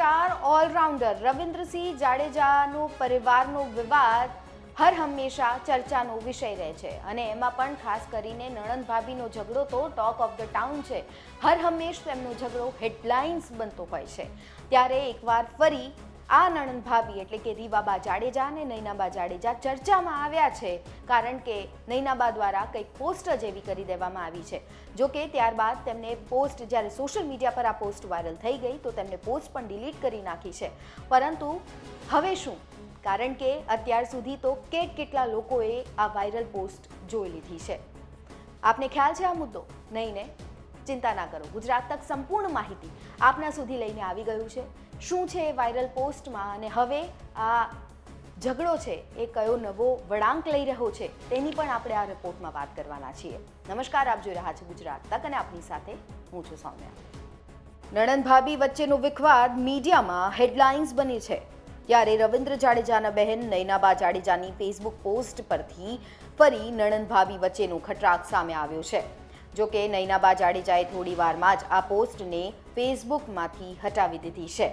Allrounder Ravindrasinh જાડેજાનો પરિવારનો વિવાદ હર હંમેશા ચર્ચાનો વિષય રહે છે અને એમાં પણ ખાસ કરીને નણંદ ભાભીનો ઝઘડો તો ટોક ઓફ ધ ટાઉન છે. હર હંમેશ તેમનો ઝઘડો હેડલાઇન્સ બનતો હોય છે. ત્યારે એકવાર ફરી આ નણંદ ભાભી એટલે કે રીવાબા જાડેજા અને નૈનાબા જાડેજા ચર્ચામાં આવ્યા છે. કારણ કે નૈનાબા દ્વારા કંઈક પોસ્ટ જ એવી કરી દેવામાં આવી છે. જો કે ત્યારબાદ તેમને પોસ્ટ જ્યારે સોશિયલ મીડિયા પર આ પોસ્ટ વાયરલ થઈ ગઈ તો તેમને પોસ્ટ પણ ડિલીટ કરી નાખી છે. પરંતુ હવે શું? કારણ કે અત્યાર સુધી તો કેટ કેટલા લોકોએ આ વાયરલ પોસ્ટ જોઈ લીધી છે. આપને ખ્યાલ છે આ મુદ્દો? નહીં ને? ચિંતા ના કરો. ગુજરાત તક સંપૂર્ણ માહિતી આપના સુધી લઈને આવી ગયું છે. શું છે વાયરલ પોસ્ટમાં અને હવે આ ઝઘડો છે એ કયો નવો વળાંક લઈ રહ્યો છે તેની પણ આપણે આ રિપોર્ટમાં વાત કરવાના છીએ. નમસ્કાર, આપ જોઈ રહ્યા છો ગુજરાત તક અને આપની સાથે હું છું સૌમ્યા. નણંદ ભાભી વચ્ચેનો વિખવાદ મીડિયામાં હેડલાઇન્સ બની છે. ત્યારે રવિન્દ્ર જાડેજાના બહેન નૈનાબા જાડેજાની ફેસબુક પોસ્ટ પરથી ફરી નણંદ ભાભી વચ્ચેનો ખટરાક સામે આવ્યો છે. જો કે નૈનાબા જાડેજાએ થોડી વારમાં જ આ પોસ્ટને ફેસબુકમાંથી હટાવી દીધી છે.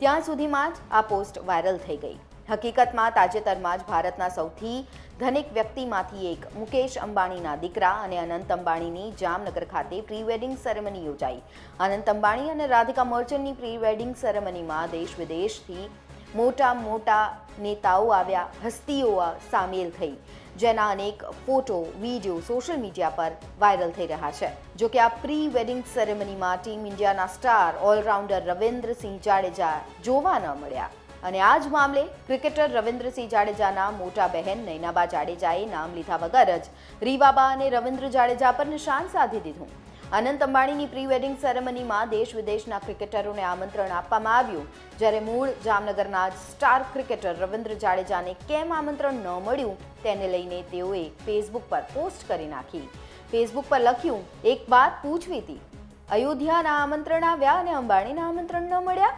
ત્યાં સુધીમાં જ આ પોસ્ટ વાયરલ થઈ ગઈ. હકીકતમાં તાજેતરમાં જ ભારતના સૌથી ધનિક વ્યક્તિમાંથી એક મુકેશ અંબાણીના દીકરા અને અનંત અંબાણીની જામનગર ખાતે પ્રી વેડિંગ સેરેમની યોજાઈ. અનંત અંબાણી અને રાધિકા મર્ચન્ટની પ્રી વેડિંગ સેરેમનીમાં દેશ વિદેશથી મોટા મોટા નેતાઓ આવ્યા, હસ્તીઓ સામેલ થઈ. જેના અનેક ફોટો, વીડિયો સોશિયલ મીડિયા પર વાયરલ થઈ રહ્યા છે. જો કે આ પ્રી વેડિંગ સેરેમનીમાં ટીમ ઇન્ડિયાના સ્ટાર ઓલરાઉન્ડર રવિન્દ્રસિંહ જાડેજા જોવા ન મળ્યા. અને આ જ મામલે ક્રિકેટર રવિન્દ્રસિંહ જાડેજાના મોટા બહેન નૈનાબા જાડેજાએ નામ લીધા વગર જ રીવાબા અને રવિન્દ્ર જાડેજા પર નિશાન સાધી દીધું. અનંત અંબાણીની પ્રી વેડિંગ સેરેમનીમાં દેશ વિદેશના ક્રિકેટરોને આમંત્રણ આપવામાં આવ્યું. જ્યારે મૂળ જામનગરના સ્ટાર ક્રિકેટર રવિન્દ્ર જાડેજાને કેમ આમંત્રણ ન મળ્યું તેને લઈને તેઓએ ફેસબુક પર પોસ્ટ કરી નાખી. ફેસબુક પર લખ્યું, એક વાત પૂછવી હતી. અયોધ્યાના આમંત્રણ આવ્યા અને અંબાણીના આમંત્રણ ન મળ્યા?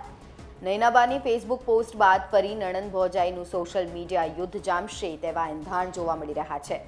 નૈનાબાની ફેસબુક પોસ્ટ બાદ ફરી નણંદ ભોજાઈનું સોશિયલ મીડિયા યુદ્ધ જામશે તેવા એંધાણ જોવા મળી રહ્યા છે.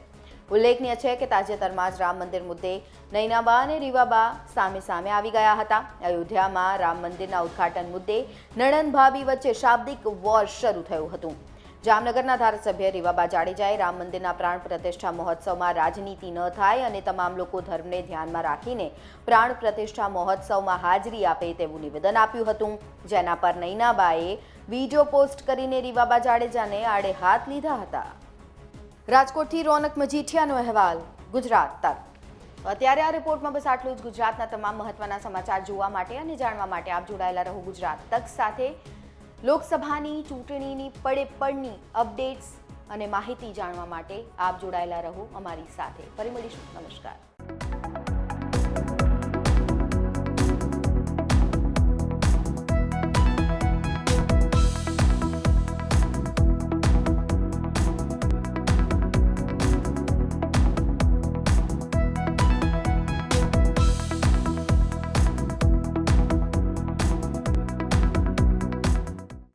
ઉલ્લેખનીય છે કે તાજેતરમાં જ રામ મંદિર મુદ્દે નૈનાબા અને રીવાબા સામે સામે આવી ગયા હતા. અયોધ્યામાં રામ મંદિરના ઉદ્ઘાટન મુદ્દે નણંદ ભાભી વચ્ચે શાબ્દિક વોર શરૂ થયું હતું. જામનગરના ધારાસભ્ય રીવાબા જાડેજાએ રામ મંદિરના પ્રાણ પ્રતિષ્ઠા મહોત્સવમાં રાજનીતિ ન થાય અને તમામ લોકો ધર્મને ધ્યાનમાં રાખીને પ્રાણ પ્રતિષ્ઠા મહોત્સવમાં હાજરી આપે તેવું નિવેદન આપ્યું હતું. જેના પર નૈનાબાએ વીડિયો પોસ્ટ કરીને રીવાબા જાડેજાને આડે હાથ લીધા હતા. રાજકોટથી રોનક મજીઠિયાનો અહેવાલ, ગુજરાત તક. અત્યારે આ રિપોર્ટમાં બસ આટલું જ. ગુજરાતના તમામ મહત્વના સમાચાર જોવા માટે અને જાણવા માટે આપ જોડાયેલા રહો ગુજરાત તક સાથે. લોકસભાની ચૂંટણીની પડે પડની અપડેટ્સ અને માહિતી જાણવા માટે આપ જોડાયેલા રહો અમારી સાથે. ફરી મળીશું. નમસ્કાર.